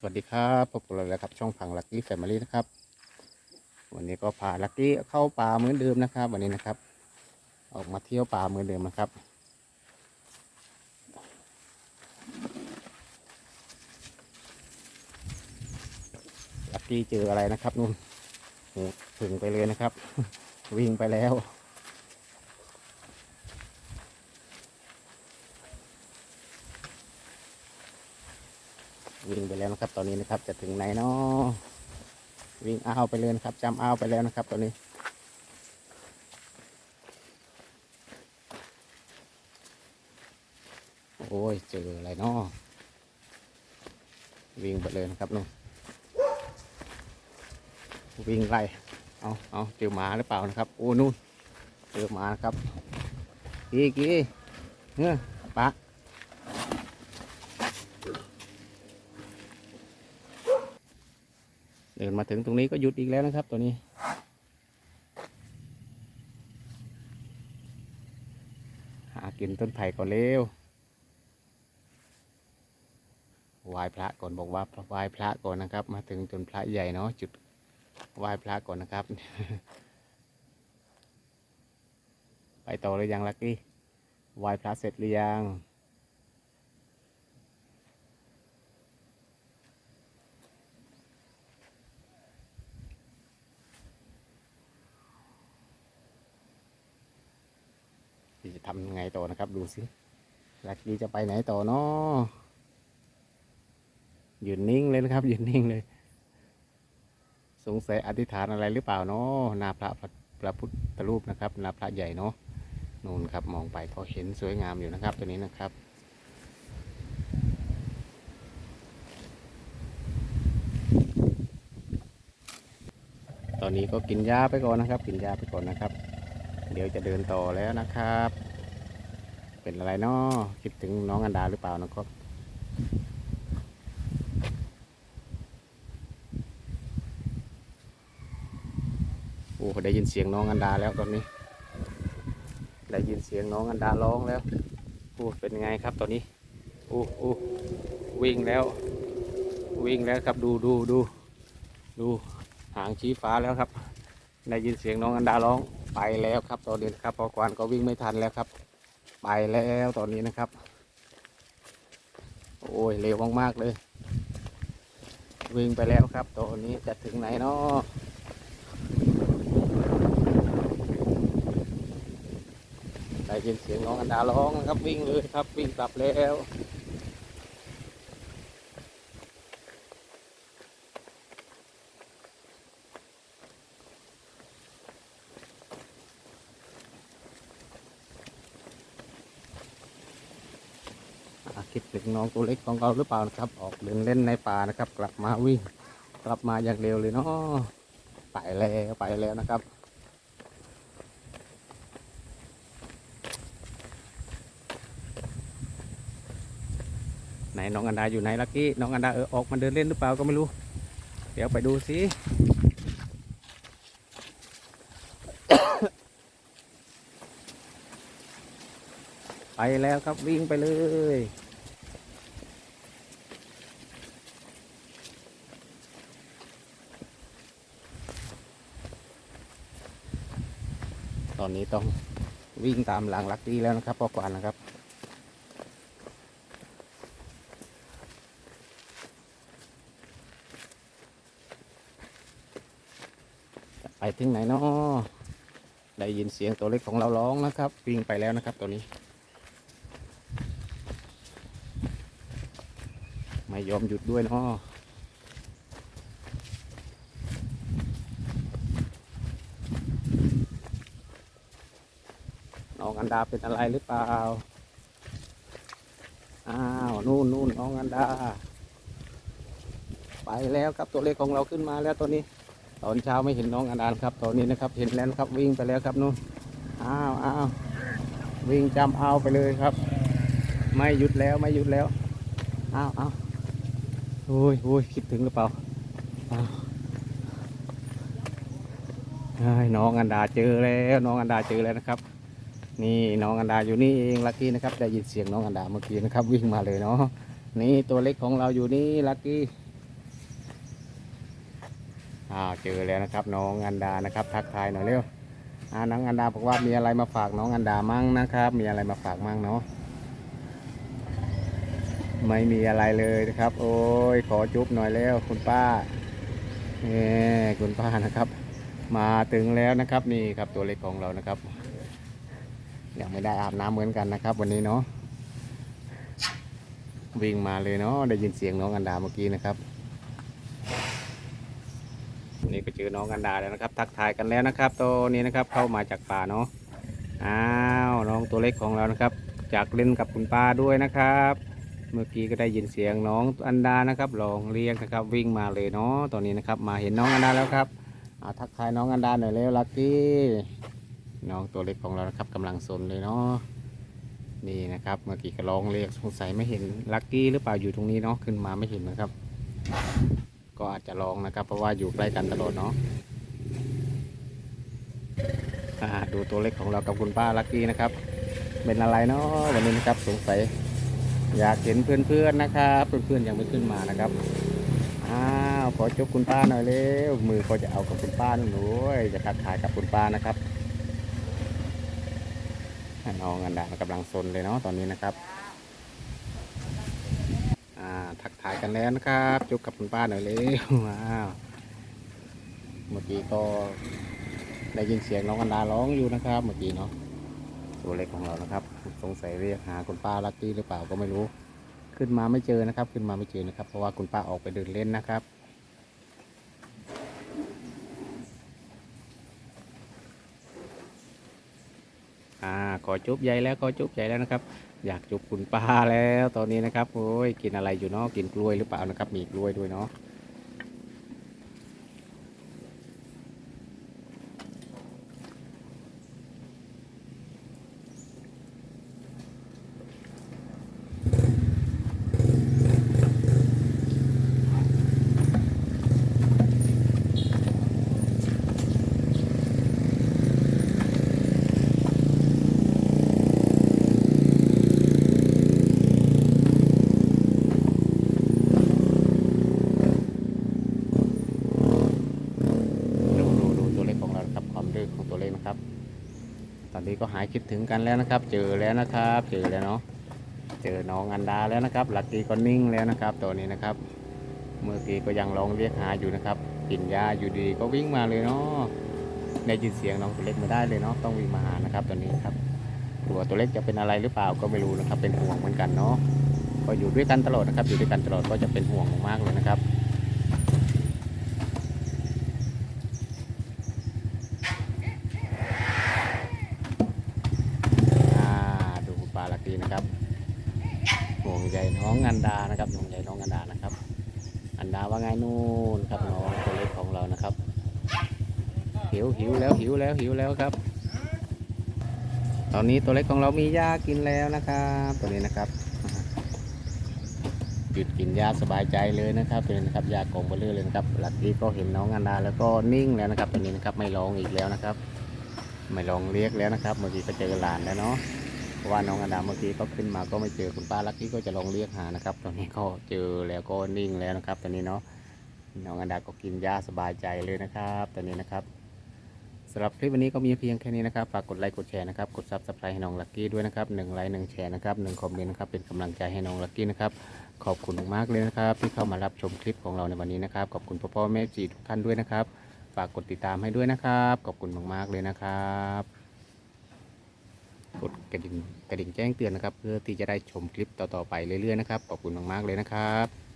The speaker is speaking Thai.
สวัสดีครับพบกับเราแล้วครับช่องพังลักกี้แฟมิลี่นะครับ วันนี้ก็พาลักกี้เข้าป่าเหมือนเดิมนะครับ วันนี้นะครับ ออกมาเที่ยวป่าเหมือนเดิมนะครับ ลักกี้เจออะไรนะครับนู่นถึงไปเลยนะครับ วิ่งไปแล้ว วิ่งไปแล้วนะครับ ตอนนี้นะครับ จะถึงไหนเนาะวิ่งอ้าวไปเลยนะครับจำอ้าวไปแล้วนะครับ ตอนนี้โอ้ยเจออะไรเนาะวิ่งไปเลยนะครับนู่นวิ่งไล่เอาเอาเจอหมาหรือเปล่านะครับโอ้นู่นเจอหมานะครับกีกี้เฮ้ยปะ เดิน มาถึงตรงนี้ก็หยุดอีกแล้วนะครับ ตัวนี้ หากินต้นไผ่ก่อนเร็วไหว้พระก่อนบอกว่าไหว้พระก่อนนะครับ มาถึงจนพระใหญ่เนาะจุดไหว้พระก่อนนะครับ ไปต่อหรือยังลักกี้ไหว้พระเสร็จหรือยัง ที่ จะทำไงต่อนะครับ ดูสิลักกี้จะไปไหนต่อเนาะยืนนิ่งเลยนะครับยืนนิ่งเลย สงสัยอธิษฐานอะไรหรือเปล่าเนาะนาพระพระพระพุทธรูปนะครับนาพระใหญ่เนาะนู่นครับมองไปก็เห็นสวยงามอยู่นะครับ ตัวนี้นะครับตอนนี้ก็กินยาไปก่อนนะครับ กินยาไปก่อนนะครับ เดี๋ยวจะเดินต่อแล้วนะครับ เป็นอะไรเนาะคิดถึงน้องอันดาหรือเปล่านะครับโอ้ได้ยินเสียงน้องอันดาแล้วตอนนี้ ได้ยินเสียงน้องอันดาร้องแล้วโอ้เป็นไงครับตอนนี้โอ้โอ้วิ่งแล้ว วิ่งแล้วครับดูดูดูดูหางชี้ฟ้าแล้วครับได้ยินเสียงน้องอันดาร้องไปแล้วครับตอนนี้นครับพอกวานก็วิ่งไม่ทันแล้วครับ ไปแล้วตอนนี้นะครับ โอ้ยเร็วมากๆเลย วิ่งไปแล้วครับตอนนี้จะถึงไหนเนาะได้ยินเสียงน้องอันดาร้องนะครับ วิ่งเลยครับวิ่งกลับแล้ว คิดถึงน้องตัวเล็กของเราหรือเปล่านะครับ ออกเดินเล่นในป่านะครับ กลับมาวิ่งกลับมาอย่างเร็วเลยเนาะไปแล้วไปแล้วนะครับไหนน้องอันดาอยู่ไหนลักกี้น้องอันดาเออออกมาเดินเล่นหรือเปล่าก็ไม่รู้ เดี๋ยวไปดูสิ ไปแล้วครับวิ่งไปเลย ตอนนี้ต้องวิ่งตามหลังลักดี้แล้วนะครับพ่อกวานนะครับจะไปถึงไหนเนาะได้ยินเสียงตัวเล็กของเราร้องนะครับ วิ่งไปแล้วนะครับตัวนี้ ไม่ยอมหยุดด้วยเนาะน้องอันดาเป็นอะไรหรือเปล่า อ้าว นู่นนู่นน้องอันดา ไปแล้วครับตัวเล็กของเราขึ้นมาแล้วตัวนี้ ตอนเช้าไม่เห็นน้องอันดาครับ ตอนนี้นะครับ เห็นแล้วนครับวิ่งไปแล้วครับนู่น อ้าวอ้าววิ่งจำเอาไปเลยครับ ไม่หยุดแล้วไม่หยุดแล้ว อ้าวอ้าว โอ้ยโอ้ยคิดถึงหรือเปล่าอ้น้องอันดาเจอแล้วน้องอันดาเจอแล้วนะครับ นี่น้องอันดาอยู่นี่เองลักกี้นะครับได้ยินเสียงน้องอันดาเมื่อกี้นะครับ วิ่งมาเลยเนาะนี่ตัวเล็กของเราอยู่นี่ลักกี้อ้าวเจอแล้วนะครับ น้องอันดานะครับ ทักทายหน่อยเร็วอ่าน้องอันดาบอกว่ามีอะไรมาฝากน้องอันดามั่งนะครับ มีอะไรมาฝากมั่งเนาะ ไม่มีอะไรเลยนะครับ โอ้ยขอจุ๊บหน่อยแล้วคุณป้าเอ้คุณป้านะครับ มาถึงแล้วนะครับนี่ครับตัวเล็กของเรานะครับยังไม่ได้อาบน้ำเหมือนกันนะครับ วันนี้เนาะวิ่งมาเลยเนาะได้ยินเสียงน้องอันดาเมื่อกี้นะครับนี่ก็เจอน้องกันดาแล้วนะครับ ทักทายกันแล้วนะครับตัวนี้นะครับเข้ามาจากป่าเนาะอ้าวน้องตัวเล็กของเรานะครับ จากเล่นกับคุณป้าด้วยนะครับ เมื่อกี้ก็ได้ยินเสียงน้องอันดานะครับลองเรียกนะครับ วิ่งมาเลยเนาะตอนนี้นะครับ มาเห็นน้องอันดาแล้วครับอาทักทายน้องอันดาหน่อยเร็วลักกี้น้องตัวเล็กของเรานะครับกำลังสนเลยเนาะนี่นะครับ เมื่อกี้ก็ร้องเรียกสงสัยไม่เห็นลักกี้หรือเปล่าอยู่ตรงนี้เนาะขึ้นมาไม่เห็นนะครับ ก็อาจจะลองนะครับ เพราะว่าอยู่ใกล้กันตลอดเนาะดูตัวเล็กของเรากับคุณป้าลักกี้นะครับ เป็นอะไรเนาะวันนี้นะครับสงสัย อยากเห็นเพื่อนๆนะครับ เพื่อนๆยังไม่ขึ้นมานะครับอ้าวขอจบคุณป้าหน่อยเร็วมือเขาจะเอากับคุณป้าหนูยจะทักทายกับคุณป้านะครับน้องอันดากำลังซนเลยเนาะตอนนี้นะครับอ่าทักทายกันแล้วนะครับจุกกับคุณป้าหน่อยเลยวอ้าวเมื่อกี้ก็ได้ยินเสียงน้องอันดาร้องอยู่นะครับ เมื่อกี้เนาะตัวเล็กของเรานะครับ สงสัยเรียกหาคุณป้าลักกี้หรือเปล่าก็ไม่รู้ ขึ้นมาไม่เจอนะครับ ขึ้นมาไม่เจอนะครับ เพราะว่าคุณป้าออกไปเดินเล่นนะครับอ่าขอจุ๊บใหญ่แล้วขอจุ๊บใหญ่แล้วนะครับ อยากจุ๊บคุณป้าแล้วตอนนี้นะครับโอ้ยกินอะไรอยู่เนาะกินกล้วยหรือเปล่านะครับ มีกล้วยด้วยเนาะดูดูดูตัวเลขของเรานะครับความดื้อของตัวเลขนะครับ ต อนนี้ก็หายคิดถึงกันแล้วนะครับ เจอแล้วนะครับ เจอแล้วเนาะ เจอน้องอันดาแล้วนะครับ หลักกีก็นิ่งแล้วนะครับ ตัวนี้นะครับ เมื่อกี้ก็ยังร้องเรียกหาอยู่นะครับ กินยาอยู่ดีก็วิ่งมาเลยเนาะได้ยินเสียงน้องตัวเล็กไม่ได้เลยเนาะ ต้องวิ่งมาหานะครับตัวนี้ครับกลัวตัวเล็กจะเป็นอะไรหรือเปล่าก็ไม่รู้นะครับ เป็นห่วงเหมือนกันเนาะ ก็อยู่ด้วยกันตลอดนะครับ อยู่ด้วยกันตลอดก็จะเป็นห่วงมากๆเลยนะครับ อ่า ดูคุณปลาลักกี้นะครับห่วงใยน้องอันดานะครับห่วงใยน้องอันดานะครับ อันดาว่าไงนู่นครับน้องตัวเล็กของเรานะครับ หิวหิวแล้วหิวแล้วหิวแล้วครับ ตอนนี้ตัวเล็กของเรามีหญ้ากินแล้วนะครับ ตัวนี้นะครับหยุดกินหญ้าสบายใจเลยนะครับตัวนี้นะครับหญ้ากองเบลเลอร์เลยนะครับ หลักกี้ก็เห็นน้องอันดาแล้วก็นิ่งแล้วนะครับตัวนี้นะครับไม่ร้องอีกแล้วนะครับ ไม่ลองเรียกแล้วนะครับเมื่อกี้ก็เจอหลานแล้วเนาะ เพราะว่าน้องอดาเมื่อกี้ก็ขึ้นมาก็ไม่เจอคุณป้าลักกี้ก็จะลองเรียกหานะครับ ตอนนี้ก็เจอแล้วก็นิ่งแล้วนะครับ ตอนนี้เนาะน้องอดาก็กินหญ้าสบายใจเลยนะครับ ตอนนี้นะครับสำหรับคลิปวันนี้ก็มีเพียงแค่นี้นะครับ ฝากกดไลค์ กดแชร์นะครับ กดซับสไครต์ให้น้องลักกี้ด้วยนะครับหนึ่งไลค์หนึ่งแชร์นะครับหนึ่งคอมเมนต์นะครับ เป็นกำลังใจให้น้องลักกี้นะครับ ขอบคุณมากเลยนะครับ ที่เข้ามารับชมคลิปของเราในวันนี้นะครับ ขอบคุณพ่อพ่อแม่จีทุกท่านด้วยนะครับ ฝากกดติดตามให้ด้วยนะครับ ขอบคุณมากๆเลยนะครับ กดกระดิ่งกระดิ่งแจ้งเตือนนะครับ เพื่อที่จะได้ชมคลิปต่อๆไปเรื่อยๆนะครับ ขอบคุณมากๆเลยนะครับ